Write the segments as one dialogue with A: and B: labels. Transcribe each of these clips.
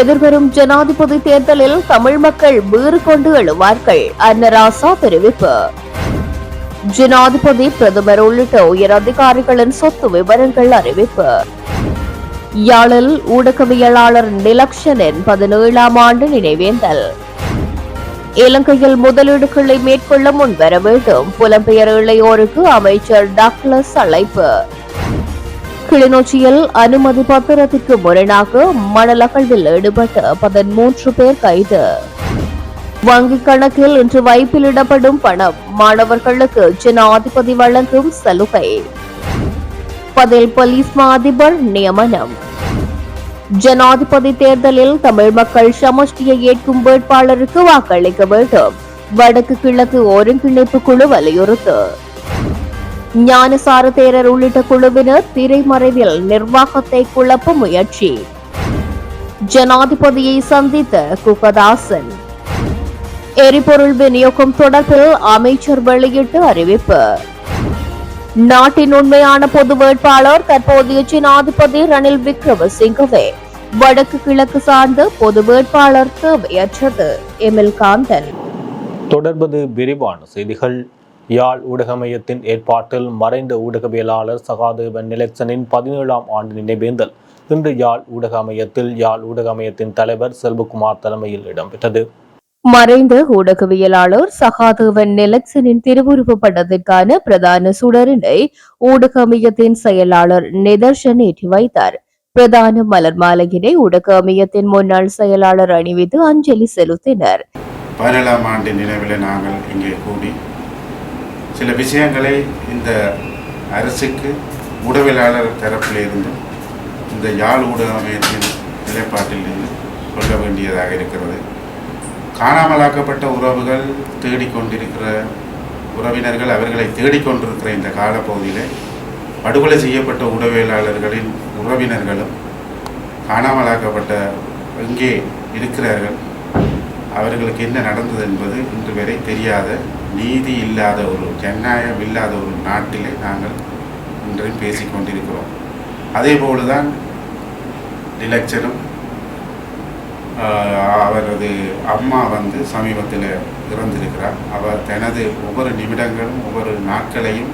A: எதிர்வரும் ஜனாதிபதி தேர்தலில் தமிழ் மக்கள் வீறு கொண்டு எழுவார்கள். அன்னராசா தெரிவிப்பு. ஜனாதிபதி பிரதமர் உள்ளிட்ட உயர் அதிகாரிகளின் சொத்து விவரங்கள் அறிவிப்பு. யாழில் ஊடகவியலாளர் நிலக்ஷனின் பதினேழாம் ஆண்டு நினைவேந்தல். இலங்கையில் முதலீடுகளை மேற்கொள்ள முன்வர வேண்டும். புலம்பெயர் இளையோருக்கு அமைச்சர் டாக்லஸ் அழைப்பு. கிளிநொச்சியில் அனுமதி பத்திரத்திற்கு முரணாக மணல் அகழ்வில் ஈடுபட்ட பதிமூன்று பேர் கைது. வங்கிக் கணக்கில் இன்று வைப்பிலிடப்படும் பணம் மாணவர்களுக்கு ஜனாதிபதி வழங்கும் சலுகை. பதில் போலீஸ் மா அதிபர் நியமனம். ஜனாதிபதி தேர்தலில் தமிழ் மக்கள் சமஷ்டியை ஏற்கும் வேட்பாளருக்கு வாக்களிக்க வேண்டும். வடக்கு கிழக்கு ஒருங்கிணைப்பு குழு வலியுறுத்து. ஞானசார தேரர் உள்ளிட்ட குழுவினர் திரைமறைவில் நிர்வாகத்தை குழப்ப முயற்சி. ஜனாதிபதியை சந்தித்த குகதாசன். எரிபொருள் விநியோகம் தொடர்பில் அமைச்சர் வெளியிட்டு அறிவிப்பு. நாட்டின் உண்மையான பொது வேட்பாளர் தற்போதைய ஜனாதிபதி ரணில் விக்ரமசிங்கவே வடக்கு கிழக்கு சார்ந்த பொது வேட்பாளர் தேவையற்றது. எமில் காந்தன்
B: தொடர்பது விரிவான செய்திகள். யாழ் ஊடக மையத்தின் ஏற்பாட்டில் மறைந்த ஊடகவியலாளர் சகாதேவன் நிலக்சனின் பதினேழாம் ஆண்டு நினைவேந்தல். இன்று யாழ் ஊடக மையத்தில் யாழ் ஊடக மையத்தின் தலைவர் செல்வகுமார் தலைமையில் இடம்பெற்றது.
A: மறைந்த ஊடகவியலாளர் சகாதேவன் நிலக்சனின் திருவுருவப் படத்திற்கான பிரதான சுடரினை ஊடக அமையத்தின் செயலாளர் நிதர்ஷன் ஏற்றி வைத்தார். பிரதான மலர் மாலையினை ஊடக அமையத்தின் முன்னாள் செயலாளர் அணிவித்து அஞ்சலி செலுத்தினர்.
C: பதினேழாம் ஆண்டு நினைவில் நாங்கள் இங்கே கூடி சில விஷயங்களை இந்த அரசுக்கு ஊடகவியலாளர் தரப்பிலிருந்தும் இந்த யாழ் ஊடக அமையத்தின் நிலைப்பாட்டிலிருந்து சொல்ல வேண்டியதாக இருக்கிறது. காணாமலாக்கப்பட்ட உறவுகள் தேடிக்கொண்டிருக்கிற உறவினர்கள் அவர்களை தேடிக்கொண்டிருக்கிற இந்த காலப்பகுதியில் படுகொலை செய்யப்பட்ட உடவியலாளர்களின் உறவினர்களும் காணாமலாக்கப்பட்ட இங்கே இருக்கிறார்கள். அவர்களுக்கு என்ன நடந்தது என்பது இன்று வரை தெரியாத நீதி இல்லாத ஒரு ஜனநாயகம் இல்லாத ஒரு நாட்டிலே நாங்கள் இன்றையும் பேசிக் கொண்டிருக்கிறோம். அதே போலதான் நிலச்சரும் அவரது அம்மா வந்து சமீபத்தில் இறந்திருக்கிறார். அவர் தனது ஒவ்வொரு நிமிடங்களும் ஒவ்வொரு நாட்களையும்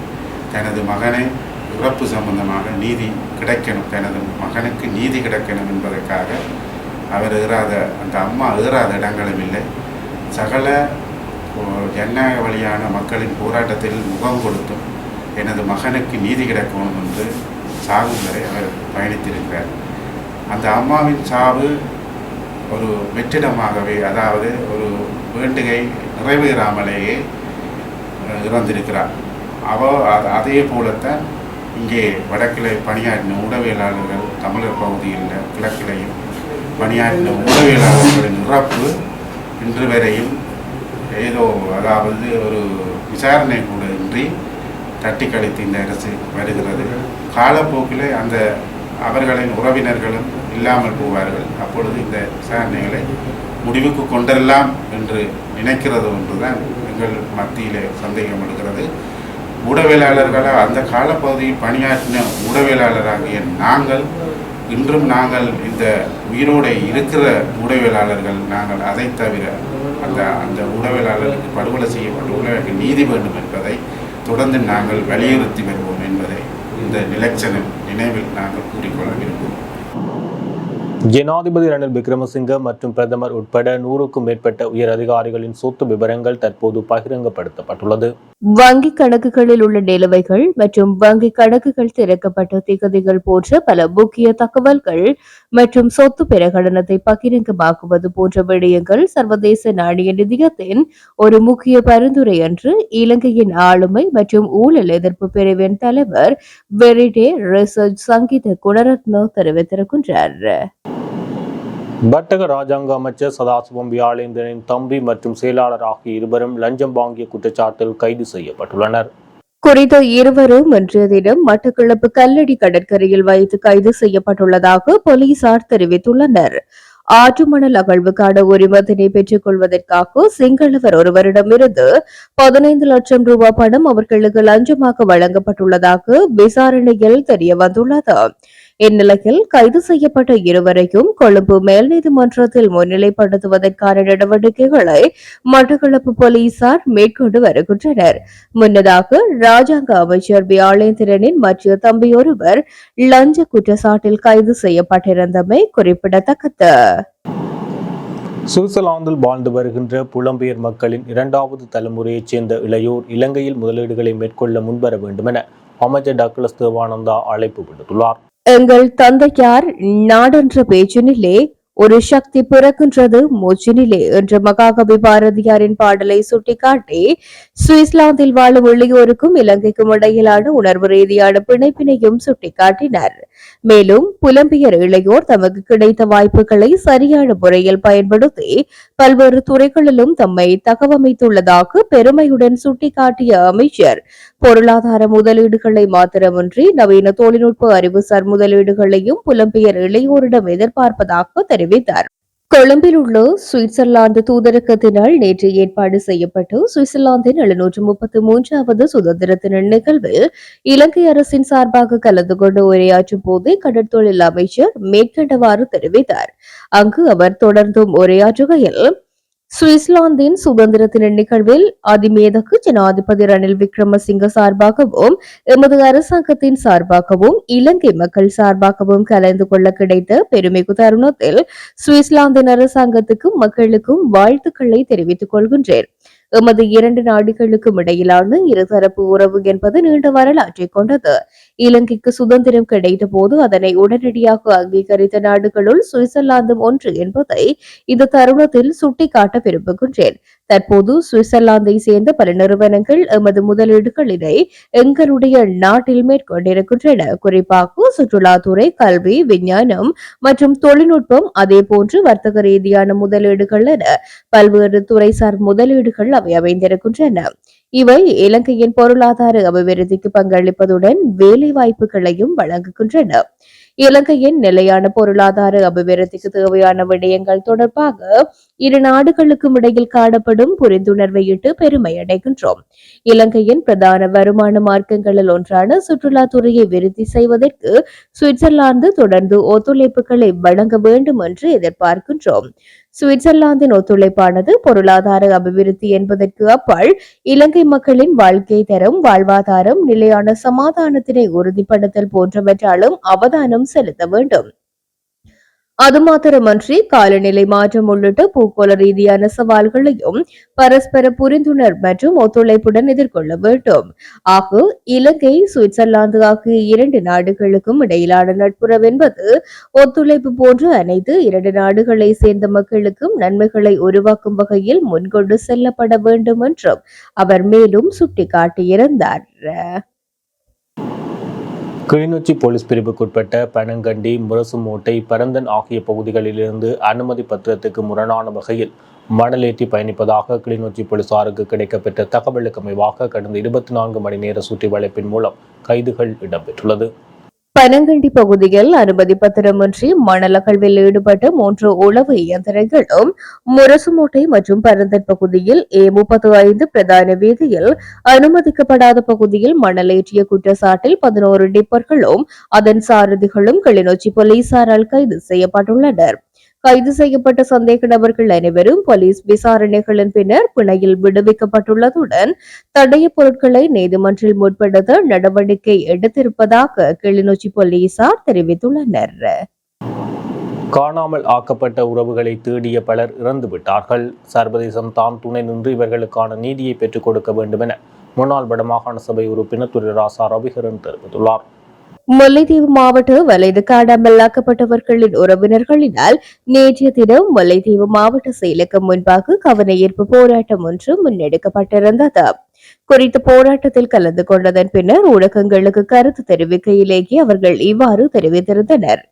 C: தனது மகனை இறப்பு சம்பந்தமாக நீதி கிடைக்கணும் தனது மகனுக்கு நீதி கிடைக்கணும் என்பதற்காக அவர் ஏறாத அந்த அம்மா ஏறாத இடங்களும் இல்லை. சகல ஜனநாயக வழியான மக்களின் போராட்டத்தில் முகம் கொடுத்தும் எனது மகனுக்கு நீதி கிடைக்கணும் என்று சாகும் வரை அவர் பயணித்திருக்கிறார். அந்த அம்மாவின் சாவு ஒரு வெற்றிடமாகவே அதாவது ஒரு வேண்டுகை நிறைவேறாமலேயே இறந்திருக்கிறார். அவ அதே போலத்தான் இங்கே வடக்கில் பணியாற்றின உடவியலாளர்கள் தமிழர் பகுதியில் கிழக்கிலையும் பணியாற்றின உடவியலாளர்களின் இறப்பு இன்று வரையும் ஏதோ அதாவது ஒரு விசாரணை கூட இன்றி தட்டி கழித்து இந்த அரசு வருகிறது. காலப்போக்கில் அந்த அவர்களின் உறவினர்களும் இல்லாமல் போவார்கள். அப்பொழுது இந்த விசாரணைகளை முடிவுக்கு கொண்டெல்லாம் என்று நினைக்கிறது ஒன்றுதான் எங்கள் மத்தியிலே சந்தேகம் எடுக்கிறது ஊடகவியலாளர்களாக அந்த காலப்பகுதியில் பணியாற்றின ஊடகவியலாளராகிய நாங்கள் இன்றும் நாங்கள் இந்த உயிரோடு இருக்கிற ஊடகவியலாளர்கள் நாங்கள் அதை தவிர அந்த அந்த ஊடகவியலாளருக்கு படுகொலை செய்யப்பட்ட ஊடகருக்கு நீதி வேண்டும் என்பதை தொடர்ந்து நாங்கள் வலியுறுத்தி வருவோம் என்பதை இந்த நிலச்சன நினைவில் நாங்கள் கூறிக்கொள்ள விரும்புவோம்
B: ஜனாதிபதி ரணில் விக்ரமசிங்க மற்றும் பிரதமர் உட்பட நூறுக்கும் மேற்பட்ட உயர் அதிகாரிகளின் சொத்து விவரங்கள் தற்போது பகிரங்கப்படுத்தப்பட்டுள்ளது.
A: வங்கி கணக்குகளில் உள்ள நிலுவைகள் மற்றும் வங்கி கணக்குகள் திறக்கப்பட்ட திகதிகள் போன்ற பல முக்கிய தகவல்கள் மற்றும் சொத்து பிரகடனத்தை பகிரங்கமாக்குவது போன்ற விடயங்கள் சர்வதேச நாணய நிதியத்தின் ஒரு முக்கிய பரிந்துரை என்று இலங்கையின் ஆளுமை மற்றும் ஊழல் எதிர்ப்பு பிரிவின் தலைவர் வெரிடே ரிசர்ச் சங்கீத குணரத்னோ தெரிவித்திருக்கின்றார்.
B: வர்த்தக ராஜாங்க அமைச்சர் சதாசிவம் வியாழேந்திரனின் தம்பி மற்றும் செயலாளர் ஆகிய இருவரும் லஞ்சம் வாங்கிய குற்றச்சாட்டில் கைது செய்யப்பட்டுள்ளனர்.
A: குறித்த இருவரும் இன்றைய தினம் மட்டக்களப்பு கல்லடி கடற்கரையில் வைத்து கைது செய்யப்பட்டுள்ளதாக போலீசார் தெரிவித்துள்ளனர். ஆற்று மணல் அகழ்வுக்கான உரிமத்தினை பெற்றுக் கொள்வதற்காக சிங்களவர் ஒருவரிடமிருந்து பதினைந்து லட்சம் ரூபாய் பணம் அவர்களுக்கு லஞ்சமாக வழங்கப்பட்டுள்ளதாக விசாரணையில் தெரியவந்துள்ளது. இந்நிலையில் கைது செய்யப்பட்ட இருவரையும் கொழும்பு மேல் நீதிமன்றத்தில் முன்னிலைப்படுத்துவதற்கான நடவடிக்கைகளை மட்டக்களப்பு போலீசார் மேற்கொண்டு வருகின்றனர். முன்னதாக ராஜாங்க அமைச்சர் வியாழேந்திரனின் மற்ற தம்பியொருவர் லஞ்ச குற்றச்சாட்டில் கைது செய்யப்பட்டிருந்தமை குறிப்பிடத்தக்கது.
B: சுவிட்சர்லாந்தில் வாழ்ந்து வருகின்ற புலம்பெயர் மக்களின் இரண்டாவது தலைமுறையைச் சேர்ந்த இளையோர் இலங்கையில் முதலீடுகளை மேற்கொள்ள முன்வர வேண்டும் என அமைச்சர் டக்ளஸ் தேவானந்தா அழைப்பு விடுத்துள்ளார்.
A: எங்கள் தந்தையார் நாடென்ற பேச்சினிலே ஒரு சக்தி பிறக்கின்றது மூச்சினிலே என்ற மகாகவி பாரதியாரின் பாடலை சுட்டிக்காட்டி சுவிட்சர்லாந்தில் வாழும் இளையோருக்கும் இலங்கைக்கும் இடையிலான உணர்வு ரீதியான பிணைப்பினையும் சுட்டிக்காட்டினர். மேலும் புலம்பெயர் இளையோர் தமக்கு கிடைத்த வாய்ப்புகளை சரியான முறையில் பயன்படுத்தி பல்வேறு துறைகளிலும் தம்மை தகவமைத்துள்ளதாக பெருமையுடன் சுட்டிக்காட்டிய அமைச்சர் பொருளாதார முதலீடுகளை மாத்திரமின்றி நவீன தொழில்நுட்ப அறிவுசார் முதலீடுகளையும் புலம்பெயர் இளையோரிடம் எதிர்பார்ப்பதாக தெரிவித்தார். கொழும்பில் உள்ள சுவிட்சர்லாந்து தூதரகத்தினால் நேற்று ஏற்பாடு செய்யப்பட்டு சுவிட்சர்லாந்தின் எழுநூற்று முப்பத்தி மூன்றாவது சுதந்திர தின நிகழ்வில் இலங்கை அரசின் சார்பாக கலந்து கொண்டு உரையாற்றும் போதே கடற்தொழில் அமைச்சர் மேற்கண்டவாறு தெரிவித்தார். அங்கு அவர் தொடர்ந்தும் உரையாற்றுகையில் சுவிட்சர்லாந்தின் சுதந்திர தின நிகழ்வில் அதிமேதகு ஜனாதிபதி ரணில் விக்ரமசிங்க சார்பாகவும் எமது அரசாங்கத்தின் சார்பாகவும் இலங்கை மக்கள் சார்பாகவும் கலந்து கொள்ள கிடைத்த பெருமிகு தருணத்தில் சுவிட்சர்லாந்தின் அரசாங்கத்துக்கும் மக்களுக்கும் வாழ்த்துக்களை தெரிவித்துக் கொள்கின்றேன். எமது இரண்டு நாடுகளுக்கும் இடையிலான இருதரப்பு உறவு என்பது நீண்ட வரலாற்றை கொண்டது. இலங்கைக்கு சுதந்திரம் கிடைத்த போது அதனை உடனடியாக அங்கீகரித்த நாடுகளுள் சுவிட்சர்லாந்தும் ஒன்று என்பதை இந்த தருணத்தில் சுட்டிக்காட்ட விரும்புகின்றேன். தற்போது சுவிட்சர்லாந்தை சேர்ந்த பல நிறுவனங்கள் எமது முதலீடுகளினை எங்களுடைய நாட்டில் மேற்கொண்டிருக்கின்றன. குறிப்பாக சுற்றுலாத்துறை கல்வி விஞ்ஞானம் மற்றும் தொழில்நுட்பம் அதே போன்று வர்த்தக ரீதியான முதலீடுகள் என பல்வேறு துறைசார் முதலீடுகள் அவை அமைந்திருக்கின்றன. இவை இலங்கையின் பொருளாதார அபிவிருத்திக்கு பங்களிப்பதுடன் வேலை வாய்ப்புகளையும் வழங்குகின்றன. இலங்கையின் நிலையான பொருளாதார அபிவிருத்திக்கு தேவையான விடயங்கள் தொடர்பாக இரு நாடுகளுக்கும் இடையில் காணப்படும் புரிந்துணர்வை இட்டு பெருமை அடைகின்றோம். இலங்கையின் பிரதான வருமான மார்க்கங்களில் ஒன்றான சுற்றுலாத்துறையை விருத்தி செய்வதற்கு சுவிட்சர்லாந்து தொடர்ந்து ஒத்துழைப்புகளை வழங்க வேண்டும் என்று எதிர்பார்க்கின்றோம். சுவிட்சர்லாந்தின் ஒத்துழைப்பானது பொருளாதார அபிவிருத்தி என்பதற்கு அப்பால் இலங்கை மக்களின் வாழ்க்கை தரம் வாழ்வாதாரம் நிலையான சமாதானத்தினை உறுதிப்படுத்தல் போன்றவற்றாலும் அவதானம் செலுத்த வேண்டும். அது மாத்திரமன்றி காலநிலை மாற்றம் உள்ளிட்ட பூகோள ரீதியான சவால்களையும் பரஸ்பர புரிந்துணர் மற்றும் ஒத்துழைப்புடன் எதிர்கொள்ள வேண்டும். ஆக இலங்கை சுவிட்சர்லாந்து ஆகிய இரண்டு நாடுகளுக்கும் இடையிலான நட்புறவு என்பது ஒத்துழைப்பு போன்ற அனைத்து இரண்டு நாடுகளை சேர்ந்த மக்களுக்கும் நன்மைகளை உருவாக்கும் வகையில் முன்கொண்டு செல்லப்பட வேண்டும் என்றும் அவர் மேலும் சுட்டிக்காட்டியிருந்தார்.
B: கிளிநொச்சி போலீஸ் பிரிவுக்குட்பட்ட பனங்கண்டி முரசுமோட்டை பரந்தன் ஆகிய பகுதிகளிலிருந்து அனுமதி பத்திரத்துக்கு முரணான வகையில் மணலேற்றி பயணிப்பதாக கிளிநொச்சி போலீசாருக்கு கிடைக்கப்பெற்ற தகவலுக்கு அமைவாக கடந்த இருபத்தி நான்கு மணி நேர சுற்றி வளைப்பின் மூலம் கைதுகள் இடம்பெற்றுள்ளது.
A: பனங்கண்டி பகுதியில் அனுமதி பத்திரமின்றி மணல் அகழ்வில் ஈடுபட்ட மூன்று உளவு இயந்திரங்களும் முரசுமோட்டை மற்றும் பரந்தன் பகுதியில் ஏ முப்பத்து ஐந்து பிரதான வீதியில் அனுமதிக்கப்படாத பகுதியில் மணலேற்றிய குற்றச்சாட்டில் பதினோரு டிப்பர்களும் அதன் சாரதிகளும் கிளிநொச்சி போலீசாரால் கைது செய்யப்பட்டுள்ளனர். கைது செய்யப்பட்ட சந்தேக நபர்கள் அனைவரும் போலீஸ் விசாரணைகளின் பின்னர் பிணையில் விடுவிக்கப்பட்டுள்ளதுடன் தடைய பொருட்களை நீதிமன்றில் முற்படுத்த நடவடிக்கை எடுத்திருப்பதாக கிளிநொச்சி போலீசார் தெரிவித்துள்ளனர்.
B: காணாமல் ஆக்கப்பட்ட உறவுகளை தேடிய பலர் இறந்து விட்டார்கள் சர்வதேசம் தான் துணை நின்று இவர்களுக்கான நீதியை பெற்றுக் கொடுக்க வேண்டும் என முன்னாள் வடமாகாண சபை உறுப்பினர் துரை ராசா ரவிகரன் தெரிவித்துள்ளார்.
A: முல்லைத்தீவு மாவட்ட வலைதுக்காடு அமலாக்கப்பட்டவர்களின் உறவினர்களினால் நேற்றைய தினம் முல்லைத்தீவு மாவட்ட செயலகம் முன்பாக கவனஈர்ப்பு போராட்டம் ஒன்று முன்னெடுக்கப்பட்டிருந்தது. குறித்த போராட்டத்தில் கலந்து கொண்டதன் பின்னர் ஊடகங்களுக்கு கருத்து தெரிவிக்கையிலேயே அவர்கள் இவ்வாறு தெரிவித்திருந்தனர்.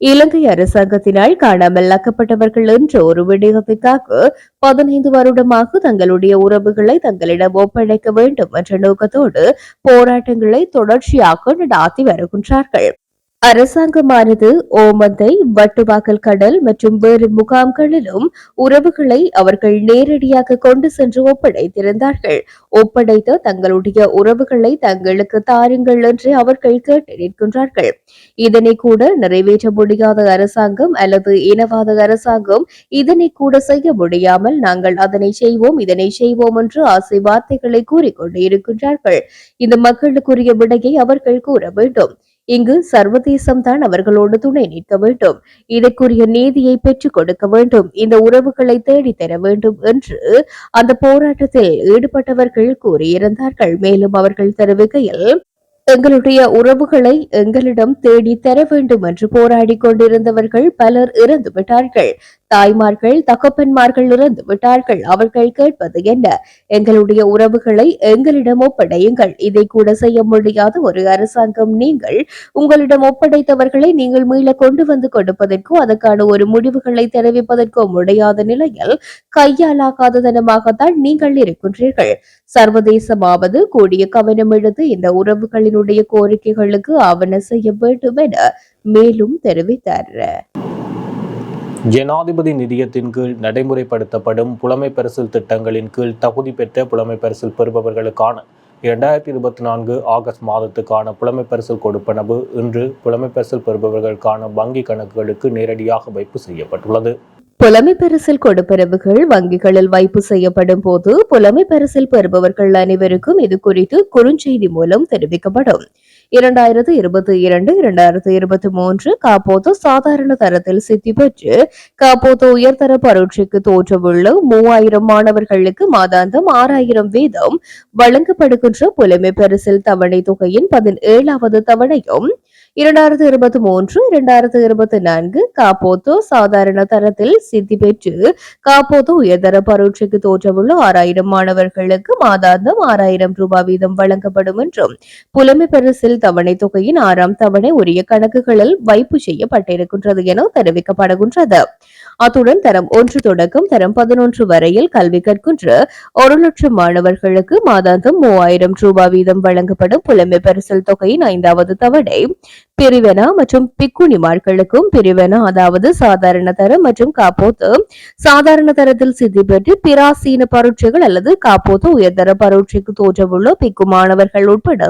A: இலங்கை அரசாங்கத்தினால் காணாமல் ஆக்கப்பட்டவர்கள் என்ற ஒரு விடயத்துக்காக பதினைந்து வருடமாக தங்களுடைய உறவுகளை தங்களிடம் ஒப்படைக்க வேண்டும் என்ற நோக்கத்தோடு போராட்டங்களை தொடர்ச்சியாக நடாத்தி வருகின்றார்கள். அரசாங்கமானது ஓமந்தை வட்டுவாக்கல் கடல் மற்றும் வேறு முகாம்களிலும் உறவுகளை அவர்கள் நேரடியாக கொண்டு சென்று ஒப்படைத்திருந்தார்கள். ஒப்படைத்த தங்களுடைய உறவுகளை தங்களுக்கு தாருங்கள் என்று அவர்கள் கேட்டு நிற்கின்றார்கள். இதனை கூட நிறைவேற்ற முடியாத அரசாங்கம் அல்லது இனவாத அரசாங்கம் இதனை கூட செய்ய முடியாமல் நாங்கள் அதனை செய்வோம் இதனை செய்வோம் என்று ஆசை வார்த்தைகளை கூறிக்கொண்டு இருக்கின்றார்கள். இந்த மக்களுக்குரிய விடையை அவர்கள் கூற வேண்டும். இங்கு சர்வதேசம் தான் அவர்களோடு துணை நிற்க வேண்டும். இதற்குரிய நீதியை பெற்றுக் கொடுக்க வேண்டும். இந்த உறவுகளை தேடித்தர வேண்டும் என்று அந்த போராட்டத்தில் ஈடுபட்டவர்கள் கூறியிருந்தார்கள். மேலும் அவர்கள் தெரிவிக்கையில் எங்களுடைய உறவுகளை எங்களிடம் தேடி தர வேண்டும் என்று போராடி கொண்டிருந்தவர்கள் பலர் இறந்து விட்டார்கள் தாய்மார்கள் தகப்பன்மார்களிருந்து விட்டார்கள். அவர்கள் கேட்பது என்ன? எங்களுடைய உறவுகளை எங்களிடம் ஒப்படையுங்கள். இதை கூட செய்ய முடியாத. ஒரு அரசாங்கம் நீங்கள் உங்களிடம் ஒப்படைத்தவர்களை நீங்கள் மீள கொண்டு வந்து கொடுப்பதற்கோ அதற்கான ஒரு முடிவுகளை தெரிவிப்பதற்கோ முடியாத நிலையில் கையாலாகாததனமாகத்தான் நீங்கள் இருக்கின்றீர்கள். சர்வதேசமாவது கூடிய கவனம் எடுத்து இந்த உறவுகளினுடைய கோரிக்கைகளுக்கு ஆவண செய்ய வேண்டும் என மேலும் தெரிவித்தார்.
B: ஜனாதிபதி நிதியத்தின் கீழ் நடைமுறைப்படுத்தப்படும் புலமை பரிசில் திட்டங்களின் கீழ் தகுதி பெற்ற புலமை பரிசில் பெறுபவர்களுக்கான இரண்டாயிரத்தி இருபத்தி நான்கு ஆகஸ்ட் மாதத்துக்கான புலமை பரிசில் கொடுப்பனவு இன்று புலமை பரிசில் பெறுபவர்களுக்கான வங்கி கணக்குகளுக்கு நேரடியாக வைப்பு செய்யப்பட்டுள்ளது.
A: புலமை பரிசில் கொடுப்பனவுகள் வங்கிகளில் வைப்பு செய்யப்படும் போது புலமை பரிசில் பெறுபவர்கள் அனைவருக்கும் இது குறித்து குறுஞ்செய்தி மூலம் தெரிவிக்கப்படும். இரண்டாயிரத்து இருபத்தி இரண்டு இரண்டாயிரத்து இருபத்தி மூன்று காப்போது சாதாரண தரத்தில் சித்தி பெற்று காப்போது உயர்தர பரீட்சைக்கு தோற்றவுள்ள மூவாயிரம் மாணவர்களுக்கு மாதாந்தம் ஆறாயிரம் வீதம் வழங்கப்படுகின்ற புலமை பரிசில் தவணை தொகையின் பதினேழாவது தவணையும் இரண்டாயிரத்து இருபத்தி மூன்று இரண்டாயிரத்து இருபத்தி நான்கு காப்போத்தோ சாதாரண தரத்தில் சித்தி பெற்று காப்போத்தோ உயர்தர பரீட்சைக்கு தோற்றமுள்ள ஆறாயிரம் மாணவர்களுக்கு மாதாந்தம் ஆறாயிரம் ரூபாய் வீதம் வழங்கப்படும் என்றும் புலமை பரிசில் தவணை தொகையின் ஆறாம் தவணை உரிய கணக்குகளில் வைப்பு செய்யப்பட்டிருக்கின்றது என தெரிவிக்கப்படுகின்றது அத்துடன் தரம் ஒன்று தொடக்கம் தரம் பதினொன்று வரையில் கல்வி கற்கின்ற ஒரு லட்சம் மாணவர்களுக்கு மாதாந்தம் மூவாயிரம் ரூபாய் வீதம் வழங்கப்படும் புலமை பரிசல் தொகையின் ஐந்தாவது தவணை பிரிவென மற்றும் பிக்குணிமார்களுக்கும் பிரிவென அதாவது சாதாரண தரம் மற்றும் காப்போத்து. சாதாரண தரத்தில் சித்தி பெற்று பிராசீன பரீட்சைகள் அல்லது காப்போத்து உயர்தர பரீட்சைக்கு தோற்றவுள்ள பிக்கு மாணவர்கள் உட்பட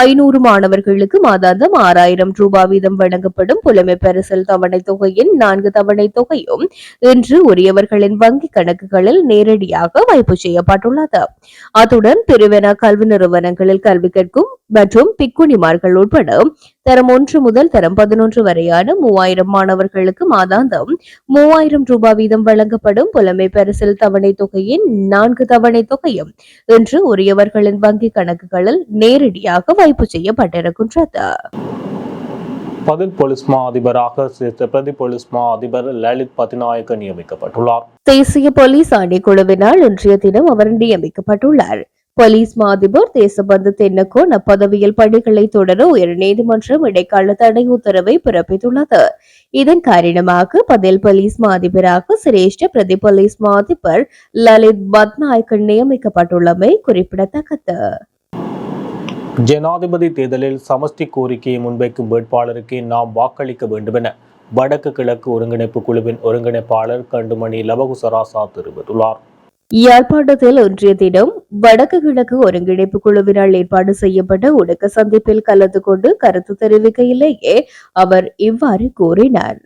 A: ஐநூறு மாணவர்களுக்கு மாதாந்தம் ஆறாயிரம் ரூபாய் வீதம் வழங்கப்படும் புலமை பரிசல் தவணை தொகையின் நான்கு தவணை தொகையும் இன்று உரியவர்களின் வங்கி கணக்குகளில் நேரடியாக வைப்பு செய்யப்பட்டுள்ளது. அத்துடன் பிரிவென கல்வி நிறுவனங்களில் கல்வி கற்கும் மற்றும் பிக்குணிமார்கள் உட்பட தரம் ஒன்று முதல் தரம் பதினொன்று வரையான மூவாயிரம் மாணவர்களுக்கு மாதாந்தம். மூவாயிரம் ரூபாய் வீதம் வழங்கப்படும் புலமை பரிசில் தவணை தொகையின் நான்கு தவணை தொகையும் இன்று உரியவர்களின் வங்கி கணக்குகளில் நேரடியாக வைப்பு செய்யப்பட்டிருக்கின்றது.
B: பதில் போலீஸ் மா அதிபராக சிரேஷ்ட பிரதி போலீஸ் மா அதிபர் லலித் பத்திநாயக்க நியமிக்கப்பட்டுள்ளார்.
A: தேசிய போலீஸ் ஆணைக்குழுவினால் இன்றைய தினம் அவர் நியமிக்கப்பட்டுள்ளார். போலீஸ் மாதிபர் தேசபந்து தென்னக்கோன் அப்பதவியில் பணிகளை தொடர உயர் நீதிமன்றம் இடைக்கால தடை உத்தரவை பிறப்பித்துள்ளது. இதன் காரணமாக பதில் போலீஸ் மாதிபராக சிரேஷ்ட பிரதி போலீஸ் மாதிபர் லலித் பத்நாயக்கன் நியமிக்கப்பட்டுள்ளமை குறிப்பிடத்தக்கது.
B: ஜனாதிபதி தேர்தலில் சமஷ்டி கோரிக்கையை முன்வைக்கும் வேட்பாளருக்கு நாம் வாக்களிக்க வேண்டும் என வடக்கு கிழக்கு ஒருங்கிணைப்பு குழுவின் ஒருங்கிணைப்பாளர் கண்டுமணி லவகுசராசா தெரிவித்துள்ளார்.
A: யாழ்ப்பாணத்தில் இன்றைய தினம் வடக்கு கிழக்கு ஒருங்கிணைப்பு குழுவினால் ஏற்பாடு செய்யப்பட்ட ஒடுக்க சந்திப்பில் கலந்து கொண்டு கருத்து தெரிவிக்கையிலேயே அவர் இவ்வாறு கூறினார்.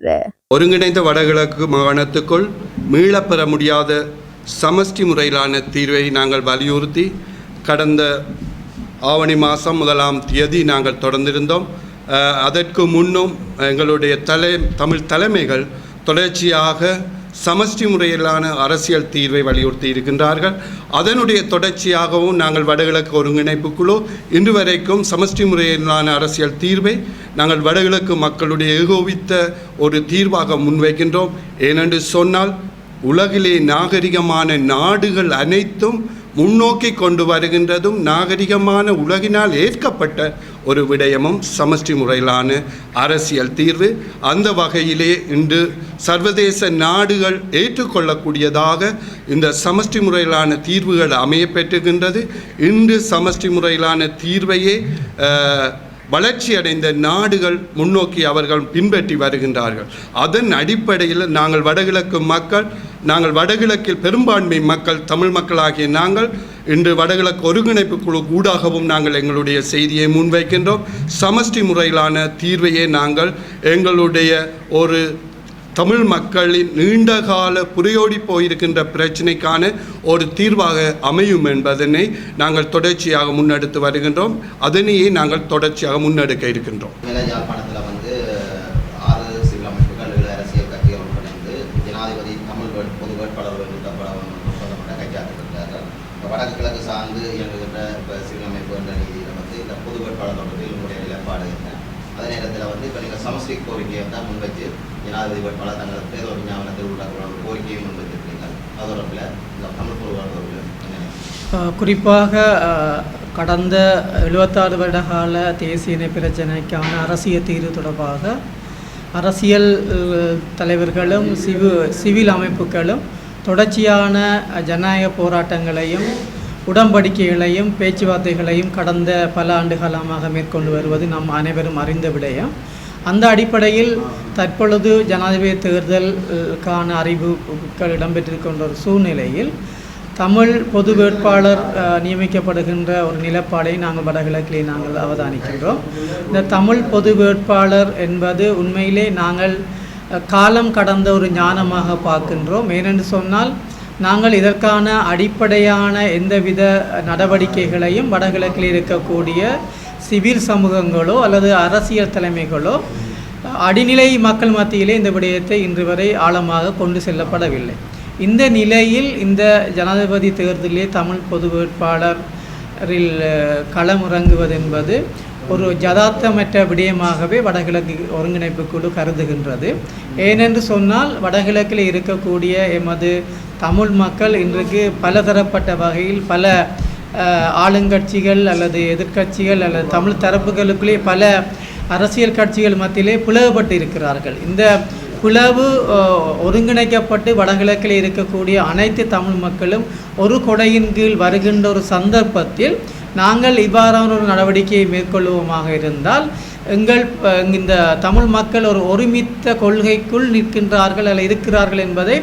D: ஒருங்கிணைந்த வடகிழக்கு மாகாணத்துக்குள் மீளப்பெற முடியாத சமஷ்டி முறையிலான தீர்வை நாங்கள் வலியுறுத்தி கடந்த ஆவணி மாதம் முதலாம் தேதி நாங்கள் தொடர்ந்திருந்தோம். அஹ், அதற்கு முன்னும் எங்களுடைய தலை தமிழ் தலைமைகள் தொடர்ச்சியாக சமஷ்டி முறையிலான அரசியல் தீர்வை வலியுறுத்தி இருக்கின்றார்கள். அதனுடைய தொடர்ச்சியாகவும் நாங்கள் வடகிழக்கு ஒருங்கிணைப்பு குழு இன்று வரைக்கும் சமஷ்டி முறையிலான அரசியல் தீர்வை நாங்கள் வடகிழக்கு மக்களுடைய ஏகோபித்த ஒரு தீர்வாக முன்வைக்கின்றோம். ஏனென்று சொன்னால் உலகிலே நாகரிகமான நாடுகள் அனைத்தும் முன்னோக்கி கொண்டு வருகின்றதும் நாகரிகமான உலகினால் ஏற்கப்பட்ட ஒரு விடயமும் சமஷ்டி முறையிலான அரசியல் தீர்வு. அந்த வகையிலே இன்று சர்வதேச நாடுகள் ஏற்றுக்கொள்ளக்கூடியதாக இந்த சமஷ்டி முறையிலான தீர்வுகள் அமைய பெற்றுகின்றது. இன்று சமஷ்டி முறையிலான தீர்வையே வளர்ச்சியடைந்த நாடுகள் முன்னோக்கி அவர்கள் பின்பற்றி வருகின்றார்கள். அதன் அடிப்படையில் நாங்கள் வடகிழக்கு மக்கள் நாங்கள் வடகிழக்கில் பெரும்பான்மை மக்கள் தமிழ் மக்களாகிய நாங்கள் இன்று வடகிழக்கு ஒருங்கிணைப்பு குழு ஊடாகவும் நாங்கள் எங்களுடைய செய்தியை முன்வைக்கின்றோம். சமஷ்டி முறையிலான தீர்வையே நாங்கள் எங்களுடைய ஒரு தமிழ் மக்களின் நீண்டகால புரையோடி போயிருக்கின்ற பிரச்சினைக்கான ஒரு தீர்வாக அமையும் என்பதனை நாங்கள் தொடர்ச்சியாக முன்னெடுத்து வருகின்றோம். அதனையே நாங்கள் தொடர்ச்சியாக முன்னெடுக்க இருக்கின்றோம்.
E: மேல யாழ்ப்பாணத்தில் வந்து ஆறு சிவில் அரசியல் கட்சிகள் ஒன்றிணைந்து ஜனாதிபதி தமிழ் வேட்- பொது வேட்பாளர் வடக்கு கிழக்கு சார்ந்து இயங்குகின்ற இப்போ சிவில் அமைப்பு என்ற நீதியில் வந்து இந்த பொது வேட்பாளர் தொடர்பில் உங்களுடைய நிலைப்பாடு என்ன? அதே நேரத்தில் வந்து இப்போ நீங்கள் சமஸ்டி கோரிக்கையை தான் முன்வச்சு ஜனாதிபதி வேட்பாளர் தங்கள் தேர்தல் விஞ்ஞாபனத்தில் ஒரு கோரிக்கையை முன்வைத்திருக்கீங்க இந்த தமிழ்
F: குறிப்பாக கடந்த எழுபத்தாறு வருட கால தேசிய இன பிரச்சனைக்கான அரசியல் தீர்வு தொடர்பாக அரசியல் தலைவர்களும் சிவு சிவில் அமைப்புகளும் தொடர்ச்சியான ஜனநாயக போராட்டங்களையும் உடன்படிக்கைகளையும் பேச்சுவார்த்தைகளையும் கடந்த பல ஆண்டு காலமாக மேற்கொண்டு வருவது நாம் அனைவரும் அறிந்த விடயம். அந்த அடிப்படையில் தற்பொழுது ஜனாதிபதி தேர்தலுக்கான அறிவிப்புகள் இடம்பெற்றிருக்கின்ற ஒரு சூழ்நிலையில் தமிழ் பொது வேட்பாளர் நியமிக்கப்படுகின்ற ஒரு நிலப்பாடை நாங்கள் வடகிழக்கிலே நாங்கள் அவதானிக்கின்றோம். இந்த தமிழ் பொது வேட்பாளர் என்பது உண்மையிலே நாங்கள் காலம் கடந்த ஒரு ஞானமாக பார்க்கின்றோம். ஏனென்று சொன்னால் நாங்கள் இதற்கான அடிப்படையான எந்தவித நடவடிக்கைகளையும் வடகிழக்கில் இருக்கக்கூடிய சிவில் சமூகங்களோ அல்லது அரசியல் தலைமைகளோ அடிநிலை மக்கள் மத்தியிலே இந்த விடயத்தை இன்று வரை ஆழமாக கொண்டு செல்லப்படவில்லை. இந்த நிலையில் இந்த ஜனாதிபதி தேர்தலிலே தமிழ் பொது வேட்பாளரில் களமிறங்குவது என்பது ஒரு ஜதார்த்தமற்ற விடயமாகவே வடகிழக்கு ஒருங்கிணைப்பு குழு கருதுகின்றது. ஏனென்று சொன்னால் வடகிழக்கில் இருக்கக்கூடிய எமது தமிழ் மக்கள் இன்றைக்கு பலதரப்பட்ட வகையில் பல ஆளுங்கட்சிகள் அல்லது எதிர்க்கட்சிகள் அல்லது தமிழ் தரப்புகளுக்குள்ளே பல அரசியல் கட்சிகள் மத்தியிலே பிளவுபட்டு இருக்கிறார்கள். இந்த பிளவு ஒருங்கிணைக்கப்பட்டு வடகிழக்கில் இருக்கக்கூடிய அனைத்து தமிழ் மக்களும் ஒரு கொடையின் கீழ் வருகின்ற ஒரு சந்தர்ப்பத்தில் நாங்கள் இவ்வாறான ஒரு நடவடிக்கையை மேற்கொள்வோமாக இருந்தால் எங்கள் இந்த தமிழ் மக்கள் ஒரு ஒருமித்த கொள்கைக்குள் நிற்கின்றார்கள் அல்ல இருக்கிறார்கள் என்பதை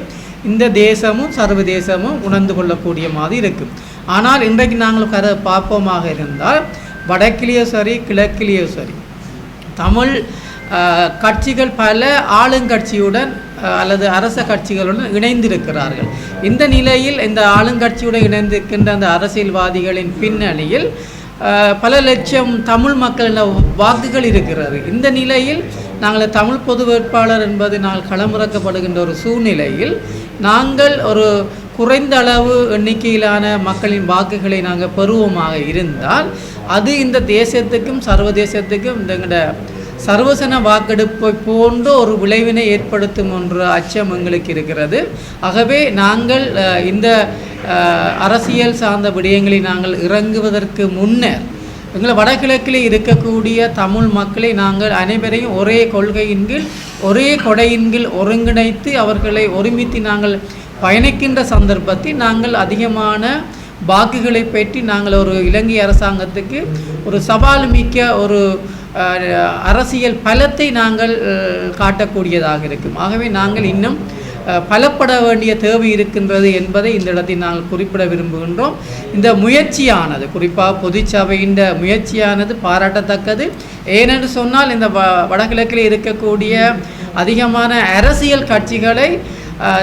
F: இந்த தேசமும் சர்வதேசமும் உணர்ந்து கொள்ளக்கூடிய மாதிரி இருக்கும் ஆனால் இன்றைக்கு நாங்கள் கர பார்ப்போமாக இருந்தால் வடக்கிலேயோ சரி கிழக்கிலேயோ சரி தமிழ் கட்சிகள் பல ஆளுங்கட்சியுடன் அல்லது அரச கட்சிகளுடன் இணைந்திருக்கிறார்கள். இந்த நிலையில் இந்த ஆளுங்கட்சியுடன் இணைந்திருக்கின்ற அந்த அரசியல்வாதிகளின் பின்னணியில் பல லட்சம் தமிழ் மக்களின் வாக்குகள் இருக்கிறது. இந்த நிலையில் நாங்கள் தமிழ் பொது வேட்பாளர் என்பது நாங்கள் களமிறக்கப்படுகின்ற ஒரு சூழ்நிலையில் நாங்கள் ஒரு குறைந்த அளவு எண்ணிக்கையிலான மக்களின் வாக்குகளை நாங்கள் பெறுவோமாக இருந்தால் அது இந்த தேசத்துக்கும் சர்வதேசத்துக்கும் இந்த சர்வசன வாக்கெடுப்பை போன்ற ஒரு விளைவினை ஏற்படுத்தும் என்ற அச்சம் எங்களுக்கு இருக்கிறது. ஆகவே நாங்கள் இந்த அரசியல் சார்ந்த விடயங்களை நாங்கள் இறங்குவதற்கு முன்னர் எங்களை வடகிழக்கில் இருக்கக்கூடிய தமிழ் மக்களை நாங்கள் அனைவரையும் ஒரே கொள்கையின் கீழ் ஒரே கொடையின் கீழ் ஒருங்கிணைத்து அவர்களை ஒருமித்து நாங்கள் பயணிக்கின்ற சந்தர்ப்பத்தில் நாங்கள் அதிகமான வாக்குகளை பெற்றி நாங்கள் ஒரு இலங்கை அரசாங்கத்துக்கு ஒரு சவால் மிக்க ஒரு அரசியல் பலத்தை நாங்கள் காட்டக்கூடியதாக இருக்கும். ஆகவே நாங்கள் இன்னும் பலப்பட வேண்டிய தேவை இருக்கின்றது என்பதை இந்த இடத்தில் நாங்கள் குறிப்பிட விரும்புகின்றோம். இந்த முயற்சியானது குறிப்பாக பொதுச்சபையின் முயற்சியானது பாராட்டத்தக்கது. ஏனென்று சொன்னால் இந்த வ வடகிழக்கில் இருக்கக்கூடிய அதிகமான அரசியல் கட்சிகளை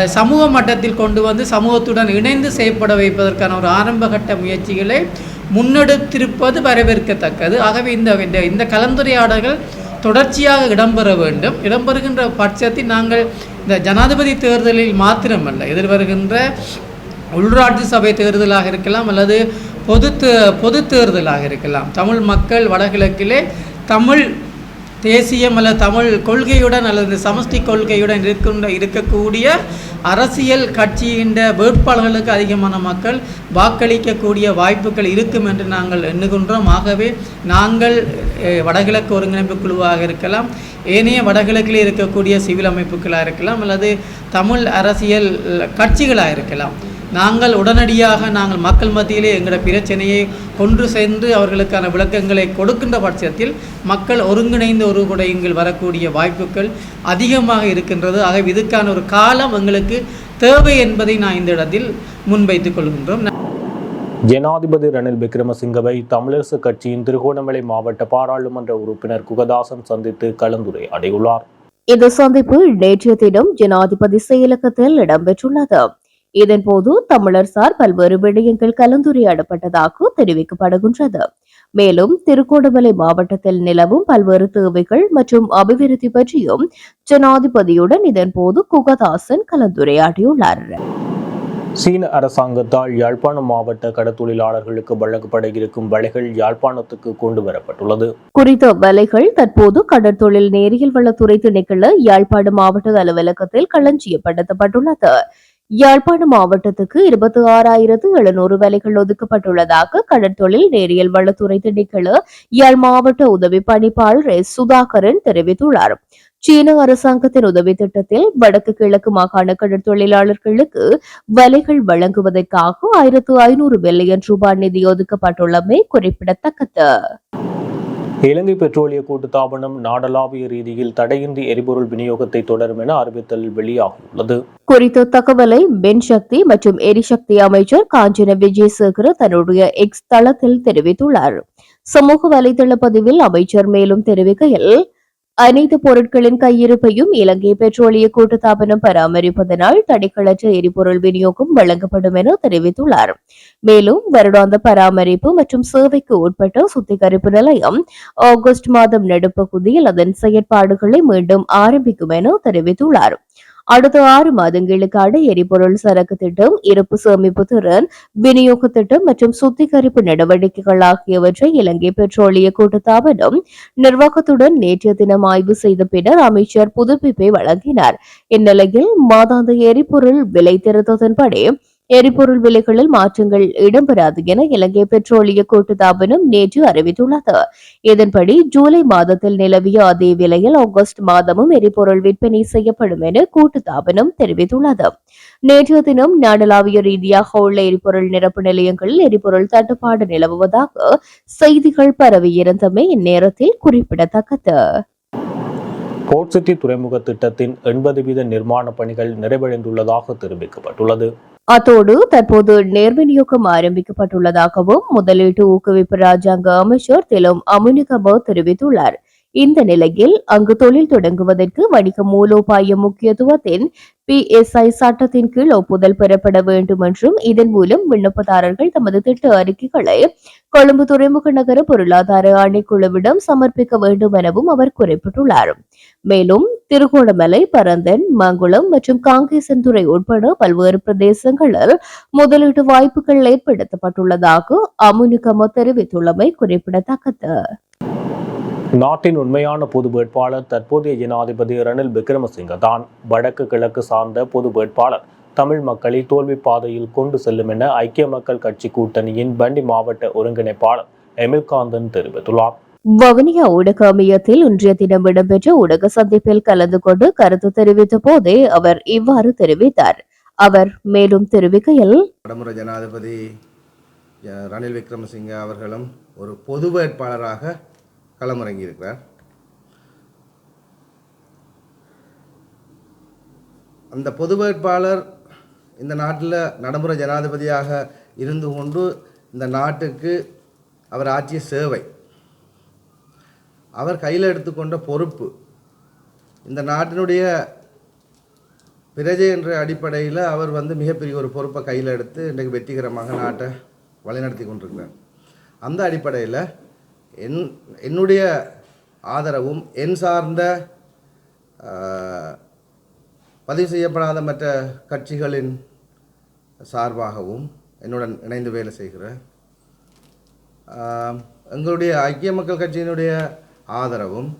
F: சமூக மட்டத்தில் கொண்டு வந்து சமூகத்துடன் இணைந்து செயற்பட வைப்பதற்கான ஒரு ஆரம்பகட்ட முயற்சிகளை முன்னெடுத்திருப்பது வரவேற்கத்தக்கது. ஆகவே இந்த இந்த- இந்த கலந்துரையாடல்கள் தொடர்ச்சியாக இடம்பெற வேண்டும். இடம்பெறுகின்ற பட்சத்தில் நாங்கள் இந்த ஜனாதிபதி தேர்தலில் மாத்திரமல்ல எதிர்வருகின்ற உள்ராட்சி சபை தேர்தலாக இருக்கலாம் அல்லது பொது தே- பொது தேர்தலாக இருக்கலாம். தமிழ் மக்கள் வடகிழக்கிலே தமிழ் தேசியம் அல்லது தமிழ் கொள்கையுடன் அல்லது சமஷ்டி கொள்கையுடன் இருக்கின்ற இருக்கக்கூடிய அரசியல் கட்சியின் வேட்பாளர்களுக்கு அதிகமான மக்கள் வாக்களிக்கக்கூடிய வாய்ப்புகள் இருக்கும் என்று நாங்கள் எண்ணுகின்றோம். ஆகவே நாங்கள் வடகிழக்கு ஒருங்கிணைப்பு குழுவாக இருக்கலாம் ஏனைய வடகிழக்கில் இருக்கக்கூடிய சிவில் அமைப்புகளாக இருக்கலாம் அல்லது தமிழ் அரசியல் கட்சிகளாக இருக்கலாம். நாங்கள் உடனடியாக நாங்கள் மக்கள் மத்தியிலே எங்களோட பிரச்சனையை கொன்று சேர்ந்து அவர்களுக்கான விளக்கங்களை கொடுக்கின்ற பட்சத்தில் மக்கள் ஒருங்கிணைந்து ஒரு குடையுங்கள் வரக்கூடிய வாய்ப்புகள் அதிகமாக இருக்கின்றது. ஆகவே இதுக்கான ஒரு காலம் எங்களுக்கு தேவை என்பதை நான் இந்த இடத்தில் முன்வைத்துக் கொள்கின்றோம்.
B: ஜனாதிபதி ரணில் விக்ரமசிங்கவை தமிழரசு கட்சியின் திருகோணமலை மாவட்ட பாராளுமன்ற உறுப்பினர் குகதாசன் சந்தித்து கலந்துரையாடியுள்ளார்.
A: இந்த சந்திப்பு நேற்றைய தினம் ஜனாதிபதி செயலகத்தில் இடம்பெற்றுள்ளது. இதன்போது தமிழர்சார் பல்வேறு விடயங்கள் கலந்துரையாடப்பட்டதாக தெரிவிக்கப்படுகின்றது. மேலும் திருகோணமலை மாவட்டத்தில் நிலவும் பல்வேறு தேவைகள் மற்றும் அபிவிருத்தி பற்றியும் ஜனாதிபதியுடன் இதன்போது குகதாசன் கலந்துரையாடியுள்ளார்.
B: சீன அரசாங்கத்தால் யாழ்ப்பாணம் மாவட்ட கடத்தொழிலாளர்களுக்கு வழங்கப்பட இருக்கும் வலைகள் யாழ்ப்பாணத்துக்கு கொண்டு வரப்பட்டுள்ளது.
A: குறித்த வலைகள் தற்போது கடற்தொழில் நேரியல் வளத்துறை திணைக்கள யாழ்ப்பாணம் மாவட்ட அலுவலகத்தில் களஞ்சியப்படுத்தப்பட்டுள்ளது. யாழ்ப்பாண மாவட்டத்துக்கு இருபத்தி ஆறாயிரத்து எழுநூறு வேலைகள் ஒதுக்கப்பட்டுள்ளதாக கடற்தொழில் நேரியல் வளத்துறை திணைக்கள யாழ் மாவட்ட உதவி பணிப்பாளர் எஸ் சுதாகரன் தெரிவித்துள்ளார். சீன அரசாங்கத்தின் உதவி திட்டத்தில் வடக்கு கிழக்கு மாகாண கடற்தொழிலாளர்களுக்கு வலைகள் வழங்குவதற்காக ஆயிரத்து ஐநூறு பில்லியன் ரூபாய் நிதி ஒதுக்கப்பட்டுள்ளமை குறிப்பிடத்தக்கது.
B: இலங்கை பெட்ரோலிய கூட்டுத்தாபனம் நாடளாவிய ரீதியில் தடையின்றி எரிபொருள் விநியோகத்தை தொடரும் என அறிவித்தல் வெளியாகியுள்ளது.
A: குறித்த தகவலை மின்சக்தி மற்றும் எரிசக்தி அமைச்சர் காஞ்சன விஜயசேகர் தன்னுடைய எக்ஸ் தளத்தில் தெரிவித்துள்ளார். சமூக வலைதள பதிவில் அமைச்சர் மேலும் தெரிவிக்கையில் அனைத்து பொருட்களின் கையிருப்பையும் இலங்கை பெட்ரோலிய கூட்டுத்தாபனம் பராமரிப்பதனால் தடைக்களற்ற எரிபொருள் விநியோகம் வழங்கப்படும் என தெரிவித்துள்ளார். மேலும் வருடாந்த பராமரிப்பு மற்றும் சேவைக்கு உட்பட்ட சுத்திகரிப்பு நிலையம் ஆகஸ்ட் மாதம் நடுப்பகுதியில் அதன் செயற்பாடுகளை மீண்டும் ஆரம்பிக்கும் என தெரிவித்துள்ளார். அடுத்த ஆறு மாதங்களுக்கான எரிபொருள் சரக்கு திட்டம் இருப்பு சேமிப்பு திறன் விநியோக திட்டம் மற்றும் சுத்திகரிப்பு நடவடிக்கைகள் ஆகியவற்றை இலங்கை பெட்ரோலிய கூட்டுத்தாபனம் நிர்வாகத்துடன் நேற்றைய தினம் ஆய்வு செய்த பின்னர் அமைச்சர் புதுப்பிப்பை வழங்கினார். இந்நிலையில் மாதாந்த எரிபொருள் விலை திருத்தத்தின்படி எரிபொருள் விலைகளில் மாற்றங்கள் இடம்பெறாது என இலங்கை பெட்ரோலிய கூட்டுத்தாபனம் நேற்று அறிவித்துள்ளது. இதன்படி ஜூலை மாதத்தில் நிலவிய அதே விலையில் ஆகஸ்ட் மாதமும் எரிபொருள் விற்பனை செய்யப்படும் என கூட்டுத்தாபனம் தெரிவித்துள்ளது. நேற்றைய தினம் நாடளாவிய ரீதியாக உள்ள எரிபொருள் நிரப்பு நிலையங்களில் எரிபொருள் தட்டுப்பாடு நிலவுவதாக செய்திகள் பரவியிருந்தமை இந்நேரத்தில் குறிப்பிடத்தக்கது.
B: போர்ட் சிட்டி துறைமுக திட்டத்தின் எண்பது வீத நிர்மாண பணிகள் நிறைவடைந்துள்ளதாக தெரிவிக்கப்பட்டுள்ளது.
A: அத்தோடு தற்போது நேர்விநியோகம் ஆரம்பிக்கப்பட்டுள்ளதாகவும் முதலீட்டு ஊக்குவிப்பு ராஜாங்க அமைச்சர் திலும் அமுனிகம தெரிவித்துள்ளார். இந்த நிலையில் அங்கு தொழில் தொடங்குவதற்கு வணிக மூலோபாய முக்கியத்துவத்தின் பிஎஸ்ஐ சட்டத்தின் கீழ் ஒப்புதல் பெறப்பட வேண்டும் என்றும் இதன் மூலம் விண்ணப்பதாரர்கள் தமது திட்ட அறிக்கைகளை கொழும்பு துறைமுக நகர பொருளாதார ஆணைக்குழுவிடம் சமர்ப்பிக்க வேண்டும் எனவும் அவர் குறிப்பிட்டுள்ளார். மேலும் திருகோணமலை பரந்தன் மங்குளம் மற்றும் காங்கேசன்துறை உட்பட பல்வேறு பிரதேசங்களில் முதலீட்டு வாய்ப்புகள் ஏற்படுத்தப்பட்டுள்ளதாக அமுனுகம தெரிவித்துள்ளமை குறிப்பிடத்தக்கது.
B: நாட்டின் உண்மையான பொது வேட்பாளர் தற்போதைய ஜனாதிபதி ரணில் விக்ரமசிங்க தான் வடக்கு கிழக்கு சார்ந்த பொது வேட்பாளர் தமிழ் மக்களை தோல்வி பாதையில் கொண்டு செல்லும் என ஐக்கிய மக்கள் கட்சி கூட்டணியின் பண்டி மாவட்ட ஒருங்கிணைப்பாளர் எமில்காந்தன் தெரிவித்துள்ளார்.
A: வவுனியா ஊடக அமையத்தில் இன்றைய தினம் இடம்பெற்ற ஊடக சந்திப்பில் கலந்து கொண்டு கருத்து தெரிவித்த போதே அவர் இவ்வாறு தெரிவித்தார். அவர் மேலும் தெரிவிக்கையில்
G: வடமுறை ஜனாதிபதி ரணில் விக்ரமசிங்க அவர்களும் ஒரு பொது வேட்பாளராக களமிறங்கியிருக்கிறார். அந்த பொது வேட்பாளர் இந்த நாட்டில் நடைமுறை ஜனாதிபதியாக இருந்து கொண்டு இந்த நாட்டுக்கு அவர் ஆற்றிய சேவை அவர் கையில் எடுத்துக்கொண்ட பொறுப்பு. இந்த நாட்டினுடைய பிரஜை என்ற அடிப்படையில் அவர் வந்து மிகப்பெரிய ஒரு பொறுப்பை கையில் எடுத்து இன்றைக்கு வெற்றிகரமாக நாட்டை வழிநடத்தி கொண்டிருக்கிறார். அந்த அடிப்படையில் என் என்னுடைய ஆதரவும் என் சார்ந்த பதிவு செய்யப்படாத மற்ற கட்சிகளின் சார்பாகவும் என்னுடன் இணைந்து வேலை செய்கிற எங்களுடைய ஐக்கிய மக்கள் கட்சியினுடைய ஆதரவும்.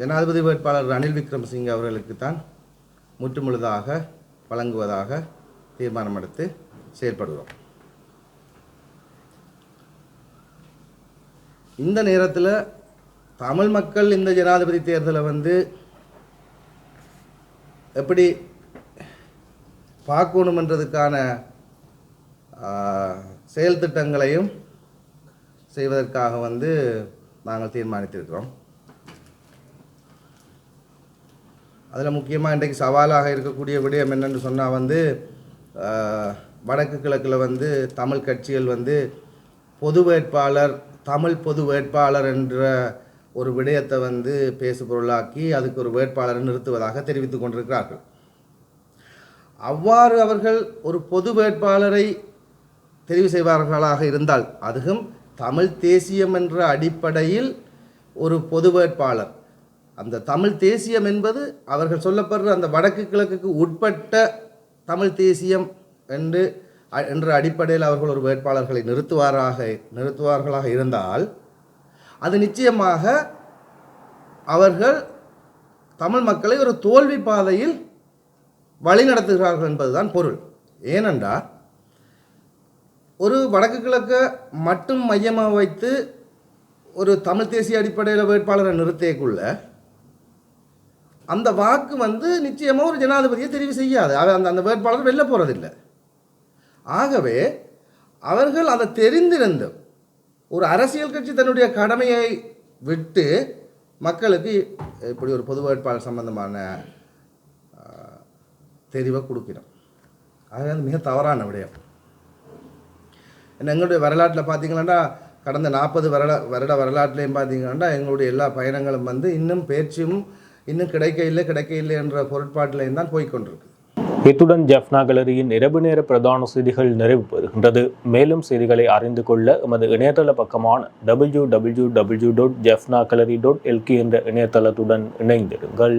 G: ஜனாதிபதி வேட்பாளர் ரணில் விக்ரமசிங்க அவர்களுக்கு தான் முற்றுமுழுதாக வழங்குவதாக தீர்மானம் எடுத்து செயல்படுகிறோம். இந்த நேரத்தில் தமிழ் மக்கள் இந்த ஜனாதிபதி தேர்தலை வந்து எப்படி பார்க்கணுமன்றதுக்கான செயல் திட்டங்களையும் செய்வதற்காக வந்து நாங்கள் தீர்மானித்திருக்கிறோம். அதில் முக்கியமாக இன்றைக்கு சவாலாக இருக்கக்கூடிய விடயம் என்னென்னு சொன்னால் வந்து வடக்கு கிழக்கில் வந்து தமிழ் கட்சிகள் வந்து பொது வேட்பாளர் தமிழ் பொது வேட்பாளர் என்ற ஒரு விடயத்தை வந்து பேசு பொருளாக்கி அதுக்கு ஒரு வேட்பாளரை நிறுத்துவதாக தெரிவித்துக் கொண்டிருக்கிறார்கள். அவ்வாறு அவர்கள் ஒரு பொது வேட்பாளரை தெரிவு செய்வார்களாக இருந்தால் அதுவும் தமிழ் தேசியம் என்ற அடிப்படையில் ஒரு பொது வேட்பாளர். அந்த தமிழ் தேசியம் என்பது அவர்கள் சொல்லப்படுற அந்த வடக்கு கிழக்குக்கு உட்பட்ட தமிழ் தேசியம் என்று என்ற அடிப்படையில் அவர்கள் ஒரு வேட்பாளர்களை நிறுத்துவாராக நிறுத்துவார்களாக இருந்தால் அது நிச்சயமாக அவர்கள் தமிழ் மக்களை ஒரு தோல்வி பாதையில் வழி நடத்துகிறார்கள் என்பதுதான் பொருள். ஏனென்றால் ஒரு வடக்கு கிழக்க மட்டும் மையமாக வைத்து ஒரு தமிழ் தேசிய அடிப்படையில் வேட்பாளரை நிறுத்தியக்குள்ள அந்த வாக்கு வந்து நிச்சயமாக ஒரு ஜனாதிபதியை தெரிவு செய்யாது. அந்த அந்த வேட்பாளர் வெளில போகிறதில்லை ஆகவே அவர்கள் அதை தெரிந்திருந்தும் ஒரு அரசியல் கட்சி தன்னுடைய கடமையை விட்டு மக்களுக்கு இப்படி ஒரு பொது வேட்பாளர் சம்பந்தமான தெரிவை கொடுக்கணும். அது வந்து மிக தவறான விடயம். எங்களுடைய வரலாற்றில் பார்த்தீங்கன்னா கடந்த நாற்பது வருட வருட வரலாற்றுலையும் பார்த்தீங்கன்னா எங்களுடைய எல்லா பயணங்களும் வந்து இன்னும் பேச்சும் இன்னும் கிடைக்க இல்லை கிடைக்க இல்லை என்ற பொருட்பாட்டிலையும் தான் போய்கொண்டிருக்கு
B: இத்துடன் ஜெஃப்னா கலரியின் இரவு நேர பிரதான செய்திகள் நிறைவு பெறுகின்றது. மேலும் செய்திகளை அறிந்து கொள்ள எமது இணையதள பக்கமான W W W dot Jaffna gallery dot LK என்ற இணையதளத்துடன் இணைந்திருங்கள்.